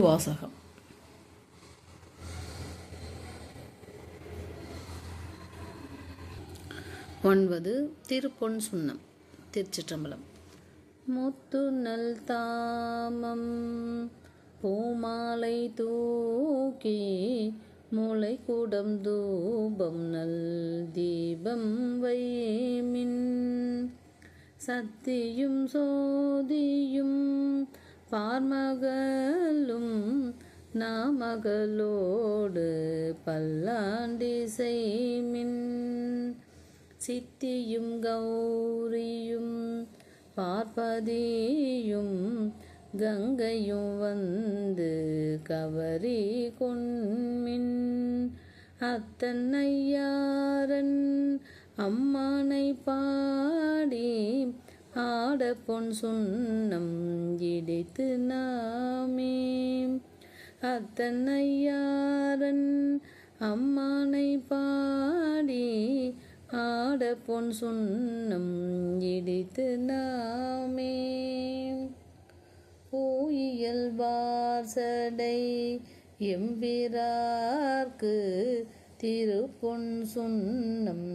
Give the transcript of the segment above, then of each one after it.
வாசகம். ஒன்பது திருப்பொன் சுண்ணம் திருச்சிற்றம்பலம். முத்து நல் தாமம் பூமாலை தூக்கி மூளை கூடம் தூபம் நல் தீபம் வைமின் சத்தியும் சோதியும் பார்மகளும் நாமகளோடு பல்லாண்டிசைமின் சித்தியும் கௌரியும் பார்ப்பதியும் கங்கையும் வந்து கவரி கொன்மின் அத்தன்னையாரன் அம்மானை பாடி ஆட பொன் சுண்ணம் இடித்து நாமே. அத்தன்னையாரன் அம்மானை பாடி ஆட பொன் சுண்ணம் இடித்து நாமே. பூயியல் வார்சடை எம்பிரார்க்கு திருப்பொன் சுண்ணம்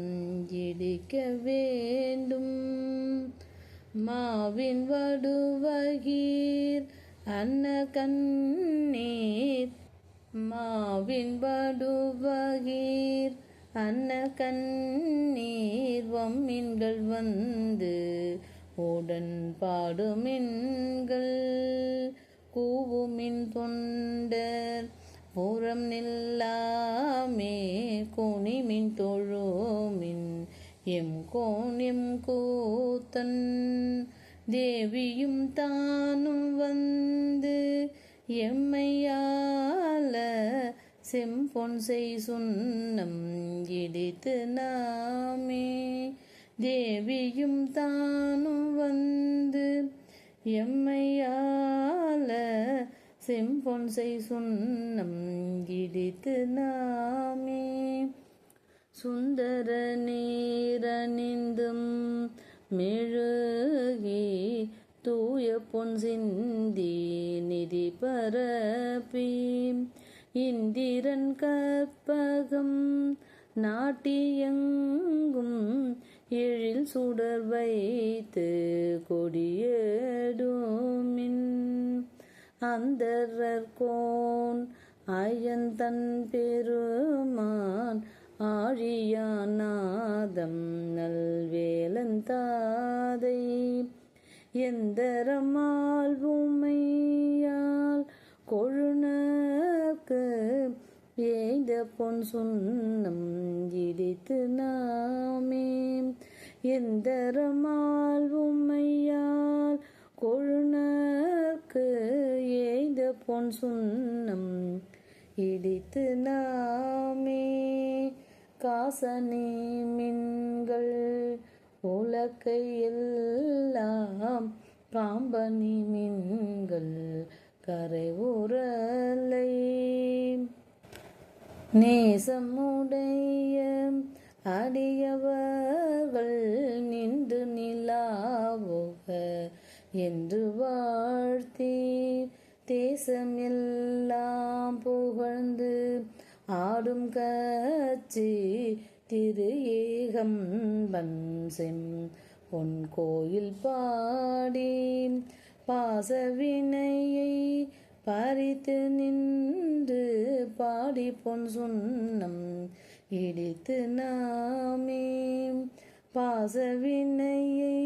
இடிக்க வேண்டும். மாவின் வடுவகீர் அன்ன கண்ணீர். மாவின் வடுவகீர் அன்ன கண்ணீர். வம்மின்கள் வந்து உடன் பாடுமின்கள் கூவுமின் தொண்டர் புறம் நில்லாமே கோணிமின் தொழுமின். எம் கோணிம் கூத்தன் தேவியும் தானும் வந்து எம்மையால செம்பொன் செய் சுண்ணம் இடித்து நாமே. தேவியும் தானும் வந்து எம்மையால செம்பொன் செய் சுண்ணம் இடித்து நாமே. சுந்தர நீரணிந்தும் மெழுகி தூய பொன் சிந்தி நிதி பரப்பி இந்திரன் கற்பகம் நாட்டியங்கும் எழில் சுடர் வைத்து கொடியேடுமின். அந்தரர்கோன் அயந்தன் பெருமான் ஆழியானாதம் நல்வேலந்தாதை எந்தரமால் உமையால் கொழுனக்கு ஏய்ந்த பொன் சுண்ணம் இடித்து நாமே எந்தரமால் உமையால் கொழுனக்கு ஏய்ந்த பொன் சுண்ணம் இடித்து நாமே. காசனே மின்கள் உலக்கை எல்லாம் காம்பனி மின்கள் கரை உரலை நேசமுடைய அடியவர்கள் நின்று நிலாவுக என்று வாழ்த்தி தேசம் எல்லாம் புகழ்ந்து ஆடும் காட்சி திரு ஏகம் செம் பொன் கோயில் பாடி பாசவினையை பறித்து நின்று பாடி பொன் சொன்னம் இடித்து நாமே பாசவினையை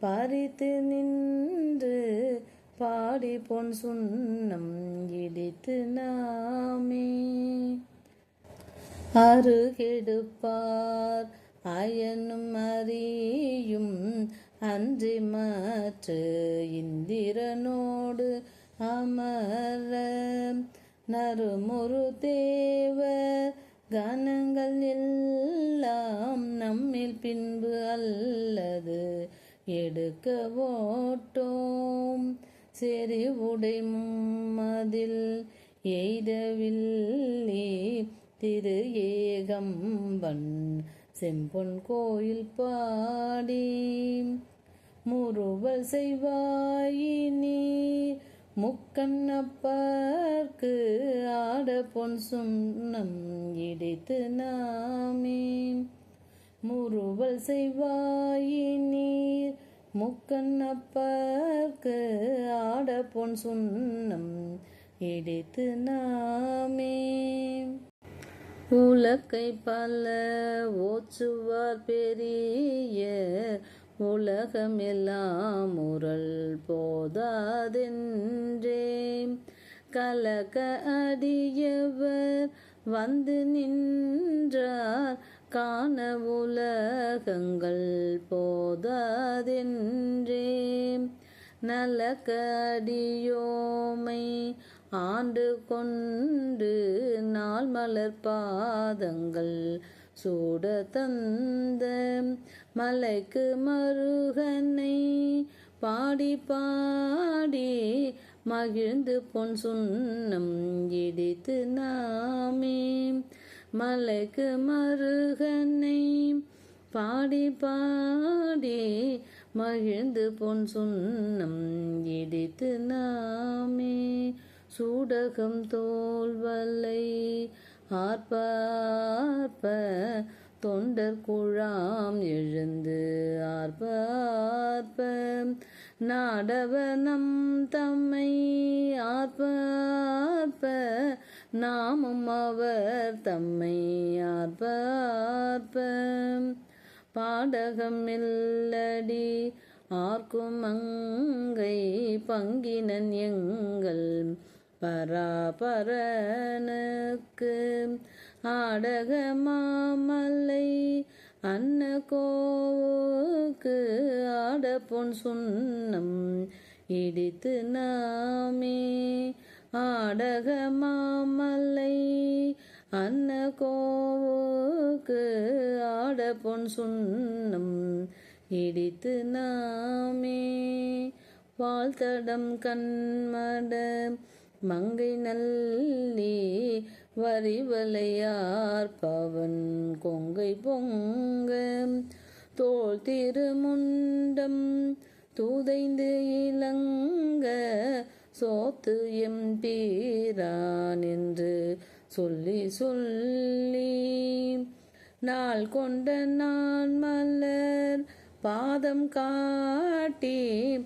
பறித்து நின்று பாடி பொன் சுண்ணம். இடித்து நாமே அருகெடுப்பார். அயனும் அறியும் அன்றி மாற்று இந்திரனோடு அமர நறுமுரு தேவ கணங்கள் எல்லாம் நம்மில் பின்பு அல்லது எடுக்க ஓட்டோம். செறிவுடை மதில் எய்தவில்லே. திரு ஏகம்பன் செம்பொன் கோயில் பாடி முறுவல் செய்வாயினி. முக்கண்ணப்பார்க்கு ஆட பொன் சுண்ணம் இடித்து நாமே. முறுவல் செய்வாயினீர் முக்கண்ணப்பார்க்கு ஆட பொன் சுண்ணம் இடித்து நாமே. உலக்கை பல ஓச்சுவார் பெரிய உலகமெல்லாம் முரல் போதாதென்றே. கலக்க அடியவர் வந்து நின்றார் காண உலகங்கள் போதாதென்றே. நலக்கடியோமை ஆண்டு கொண்டு நாள் மலர் பாதங்கள் சூட தந்த மலைக்கு மருகனை பாடி பாடி மகிழ்ந்து பொன் சுண்ணம் இடித்து நாமே. மலைக்கு மருகனை பாடி பாடி மகிழ்ந்து பொன் சுண்ணம் இடித்து நாமே. சூடகம் தோல்வலை ஆர்ப்பார்ப்ப தொண்டர் குழாம் எழுந்து ஆர்ப்பார்ப்ப நாடவனம் தம்மை ஆர்ப்பார்ப்ப நாமும் அவர் தம்மை ஆர்ப்பார்ப்ப பாடகம் இல்லடி ஆர்க்கும் அங்கை பங்கினன் எங்கள் பராபரனுக்கு ஆடக மாமல்லை அன்ன கோவுக்கு ஆட சுண்ணம் இடித்து நாமே ஆடக மாமல்லை அன்ன கோவுக்கு ஆட சுண்ணம் இடித்து நாமே வாழ்த்தடம் கண்மட மங்கை நல்லி வரிவலையார் பவன் கொங்கை பொங்க. தோல் திருமுண்டம் தூதைந்து இளங்க சோத்து எம் பீரான் என்று சொல்லி சொல்லி. நாள் கொண்ட நான் மலர் பாதம் காட்டி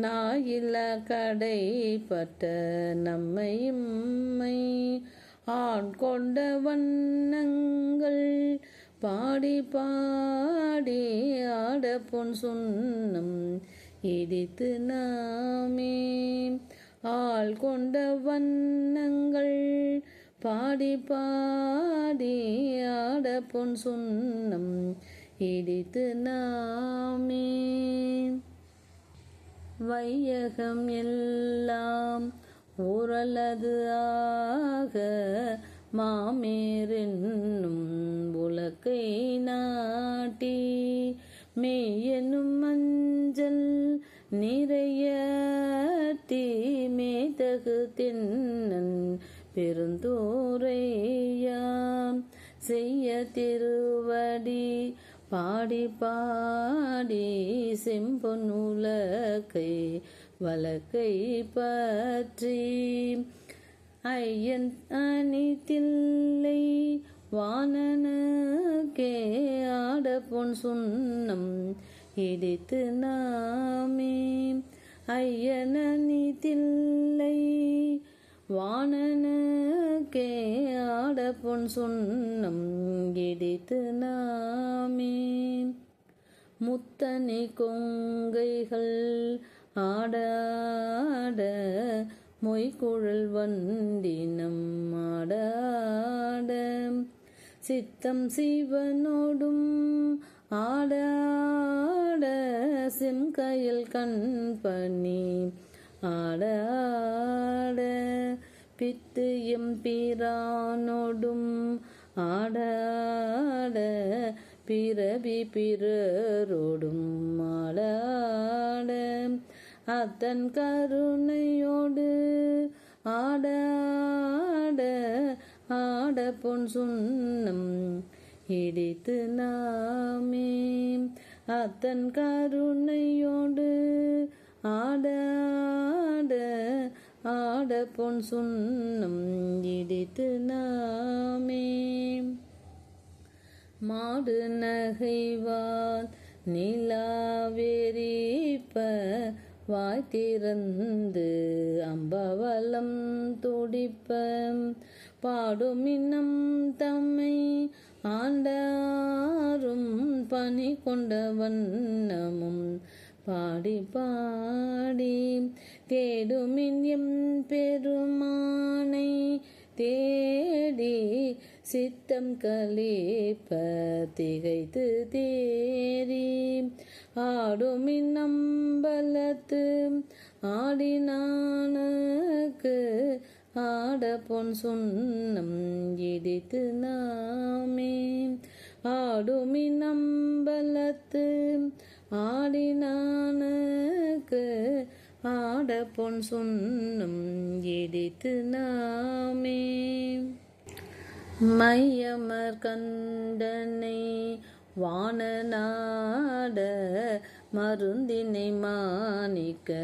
நாயில கடைப்பட்ட நம்மையும்மை ஆண் கொண்ட வண்ணங்கள் பாடி பாடி ஆடப்பொன் பொன் சுண்ணம் இடித்து நாமே ஆள் கொண்ட வண்ணங்கள் பாடி பாடி ஆடப்பொன் பொன் சுண்ணம் இடித்து நாமே வையகம் எல்லாம் ஊரலது ஆக மாமேரென்னும் உலக்கை நாட்டி மெய்யெனும் மஞ்சள் நிறைய தீ மேதகு தென்னன் பெருந்தூரையாம் செய்ய திருவடி பாடி பாடி செம்பொன்னுலக்கை வழக்கை பற்றி. ஐயன் அணித்தில்லை வானனுக்கே ஆட பொன் சுண்ணம் இடித்து நாமே. ஐயன் அணித்தில்லை வாணனுக்கே ஆடப்பொன் சொன்னம் சுண்ணம் இடித்து நாமே முத்தனி கொங்கைகள் ஆடாட மொய்குழல் வண்டினம் ஆடாட சித்தம் சிவனோடும் ஆடாட செம்கயல் கண் பண்ணி ஆடாட பித்து எம்பிரானோடும் ஆடாட பிறவி பிறரோடும் ஆடாட அத்தன் கருணையோடு ஆடாட ஆட பொன் சுண்ணம் இடித்து நாமே. அத்தன் கருணையோடு ஆடாட ஆட பொன் சுண்ணம் இடித்து நாமே. மாடு நகைவால் நிலாவெறிப்ப வாய் திறந்து அம்பவலம் துடிப்ப. பாடும் இன்னம் தம்மை ஆண்டாரும் பணி கொண்ட வண்ணமும் பாடி பாடி தேடுமின் எம் பெருமானை தேடி சித்தம் கலேப்ப திகைத்து தேரி ஆடுமின் நம்பலத்து ஆடினானுக்கு ஆட பொன் சுண்ணம் இடித்து நாமே. ஆடுமின் நம்பலத்து ஆடினானுக்கு ஆட பொன் சுண்ணம் இடித்து நாமே. மையமர் கண்டனை வானநாட மருந்தினை மாணிக்க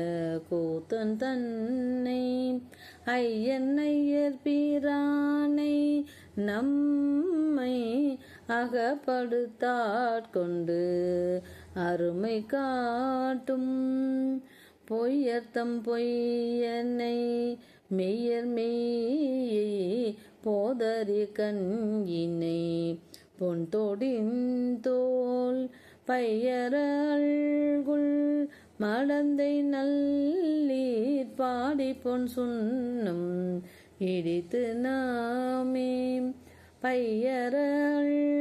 கூத்தன் தன்னை. ஐயன் ஐயர் பிரானை நம்மை அகப்படுத்தாட்கொண்டு அருமை காட்டும். பொய்யர்த்தம் பொய்யனை மெய்யர் மெய்யை போதறி கண்யினை பொன்தோடின் தோல் பையரல்குள் மடந்தை நல்லீர் பாடி பொன் சுண்ணம் இடித்து நாமே பையரல்குள்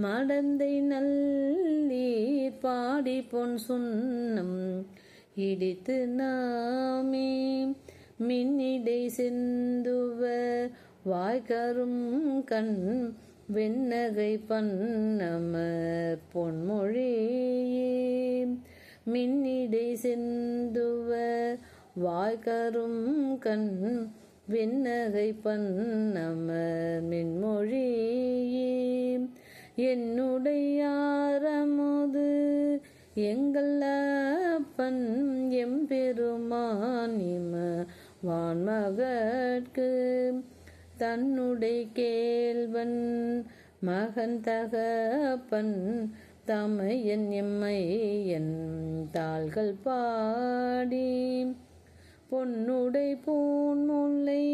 மடந்தை நல்லீர் பாடி பொன் சுண்ணம் இடித்து நாமே. மின்னிடை செந்துவர் வாய்கரும் கண் வெண்ணகை பன்னமர் பொன்மொழியே. மின்னிடை செந்துவர் வாய்கரும் கண் வெண்ணகை பன்னமர் மின்மொழியே. என்னுடையாரமுது எங்கள் அப்பன் எம்பெருமானிம வான்மகட்கு தன்னுடைய கேள்வன் மகன் தகப்பன் தமையன் எம்மை என் தாள்கள் பாடி பொன்னுடை பூன் முல்லை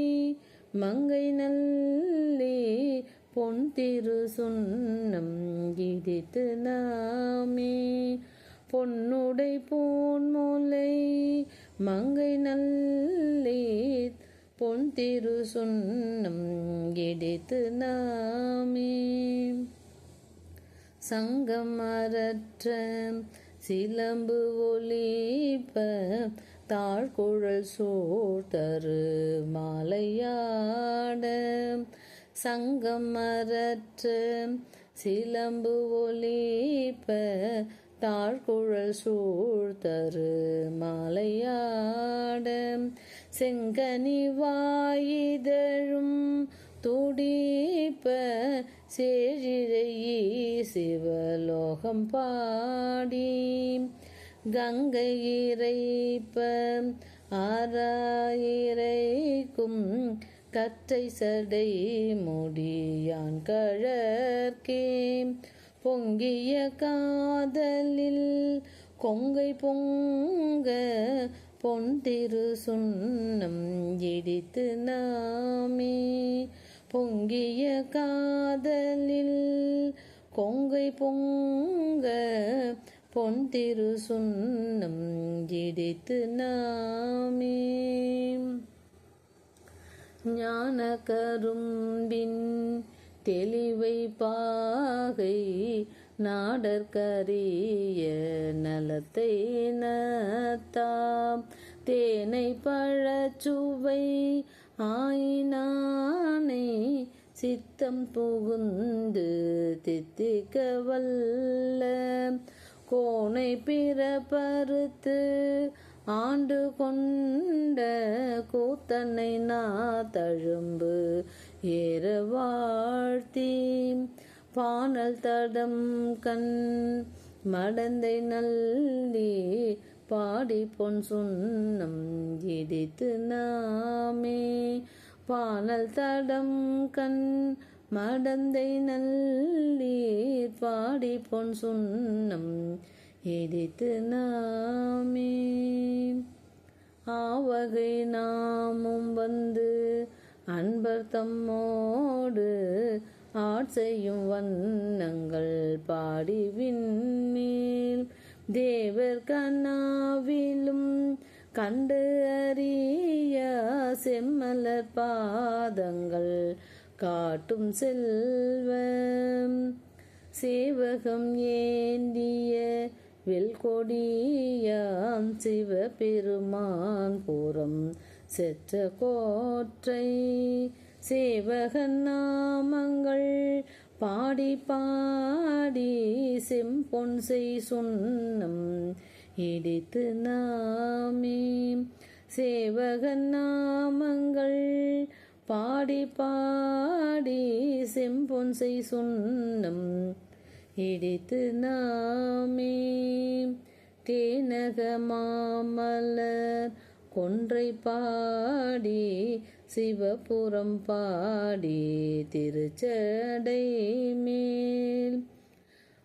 மங்கை நல்லே பொன் திரு சுண்ணம் இடித்து நாமே பொன்னுடை பூன் மங்கை நல்லே பொன் திரு சுண்ணம் எடுத்து நாமே. சங்கமரற்ற சிலம்பு ஒலிப்ப தாழ்குழல் சூழ்தரு மாலையாட. சங்கமரற்ற சிலம்பு ஒலிப்ப தாழ்குழல் சூழ்தரு மாலையாட. செங்கனி வாயிதழும் துடிப்ப சேழிழையி சிவலோகம் பாடி. கங்கை இறைப்ப ஆராயிரைக்கும் கற்றை சடை முடியான் கழற்கே. பொங்கிய காதலில் கொங்கை பொங்க பொன் திரு சுண்ணம் இடித்து நாமே. பொங்கிய காதலில் கொங்கை பொங்க பொன் திரு சுண்ணம் இடித்து நாமே. ஞான கரும்பின் தெளிவை பாகை நாடற்கரிய நலத்தை நத்தாம். தேனை பழச்சுவை ஆயினானை சித்தம் புகுந்து தித்திக்க வல்ல. கோனை பிற பருத்து ஆண்டு கொண்ட கூத்தனை நா தழும்பு ஏற வாழ்த்தி பானல் தடம் கண் மடந்தை நல்லி பாடி பொன் சுண்ணம் இடித்து நாமே. பானல் தடம் கண் மடந்தை நல்லீர் பாடி பொன் சுண்ணம் இடித்து நாமே. ஆவகை நாமும் வந்து அன்பர் தம்மோடு செய்யும் வண்ணங்கள் பாடி விண்மேல் தேவர் கண்ணாவிலும் கண்டு அறிய செம்மலர் பாதங்கள் காட்டும் செல்வம். சேவகம் ஏந்திய வெல்கொடியாம் சிவபெருமான் புறம் செற்ற கோற்றை. சேவகன் நாமங்கள் பாடி பாடி செம்பொன் செய் சொன்னம் இடித்து நாமே. சேவகன் நாமங்கள் பாடி பாடி செம்பொன் செய் சொன்னம் இடித்து நாமே. தேனக மாமலர் கொன்றை பாடி சிவபுரம் பாடி திருச்சடை மேல்.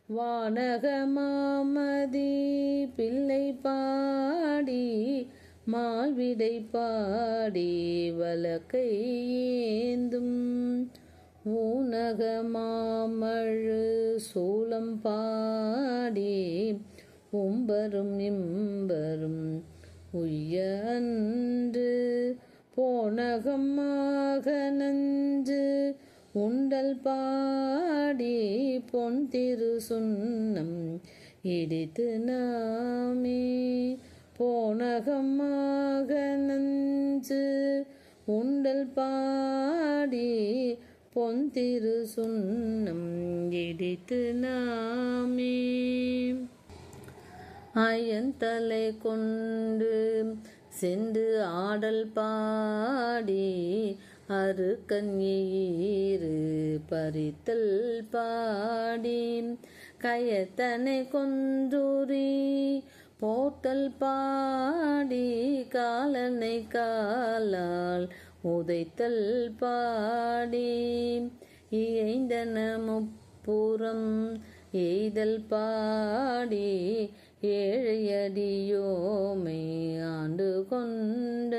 வானக மாமதி பிள்ளை பாடி மால்விடை பாடி வலக்கை ஏந்தும். ஊனக மாமழு சூலம் பாடி உம்பரும் இம்பரும் உய்ய அன்று போனகமாக நஞ்சு உண்டல் பாடி பொன் திரு சுண்ணம் இடித்து நாமே. போனகமாக நஞ்சு உண்டல் பாடி பொன் திரு சுண்ணம் இடித்து நாமே. அயன் தலை கொண்டு சென்று ஆடல் பாடி அரு கண்ணீரு பறித்தல் பாடி கயத்தனை கொன்றுரி போட்டல் பாடி காலனை காலால் உதைத்தல் பாடி இயைந்தன முப்புறம் எய்தல் பாடி ஏழையடியோமை ஆண்டு கொண்ட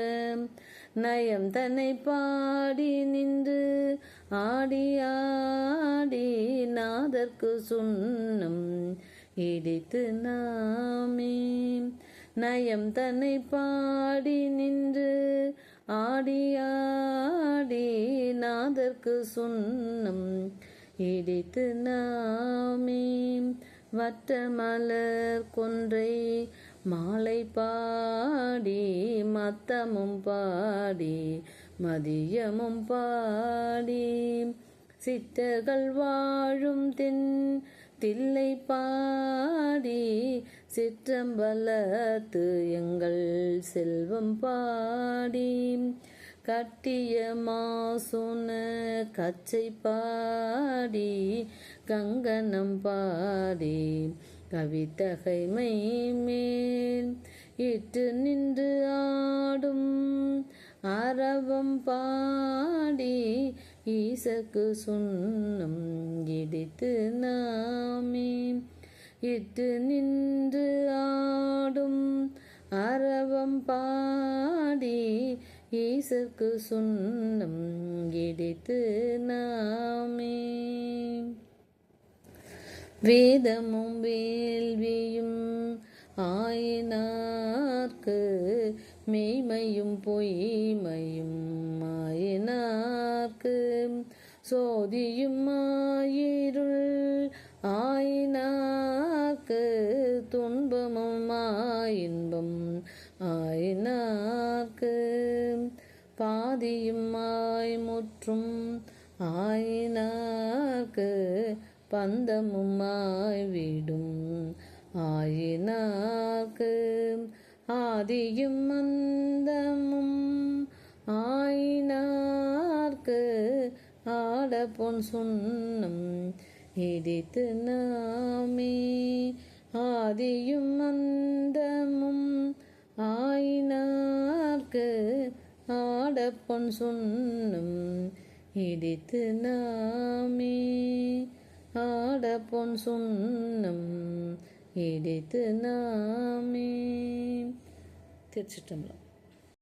நயம் தன்னை பாடி நின்று ஆடி ஆடி நாதற்கு சுண்ணம் இடித்து நாமே. நயம் தன்னை பாடி நின்று ஆடி ஆடி நாதற்கு சுண்ணம் இடித்து நாமே. வட்ட மலர் கொன்றை மாலை பாடி மத்தமும் பாடி மதியமும் பாடி. சித்தர்கள் வாழும் தென் தில்லை பாடி சிற்றம்பலத்து எங்கள் செல்வம் பாடி. கட்டிய மாசுன கச்சை பாடி கங்கணம் பாடி. கவித்தகைமை மேல் இட்டு நின்று ஆடும் அரவம் பாடி ஈசக்கு சுண்ணம் இடித்து நாமே. இட்டு நின்று ஆடும் அரவம் பாடி ஈசக்கு சுண்ணம் இடித்து நாமே. வேதமும் வேள்வியும் ஆயினார்க்கு மெய்மையும் பொய்மையும் ஆயினார்க்கு. சோதியும் ஆயிருள் ஆயினார்க்கு துன்பமும் ஆயின்பம் ஆயினார்க்கு. பாதியும் ஆய் முற்றும் ஆயினார்க்கு பந்தமும் ஆய்விடும் ஆயினார்க்கு ஆதியும் அந்தமும் ஆயினார்க்கு ஆடப்பொன் சொன்னம் சுண்ணம் இடித்து நாமே ஆதியும் அந்தமும் ஆயினார்க்கு ஆடப்பொன் சுண்ணம் இடித்து நாமே ஆடப்பொன் சொன்னம் இடித்து நாமே. திருச்சிட்டம்பலம்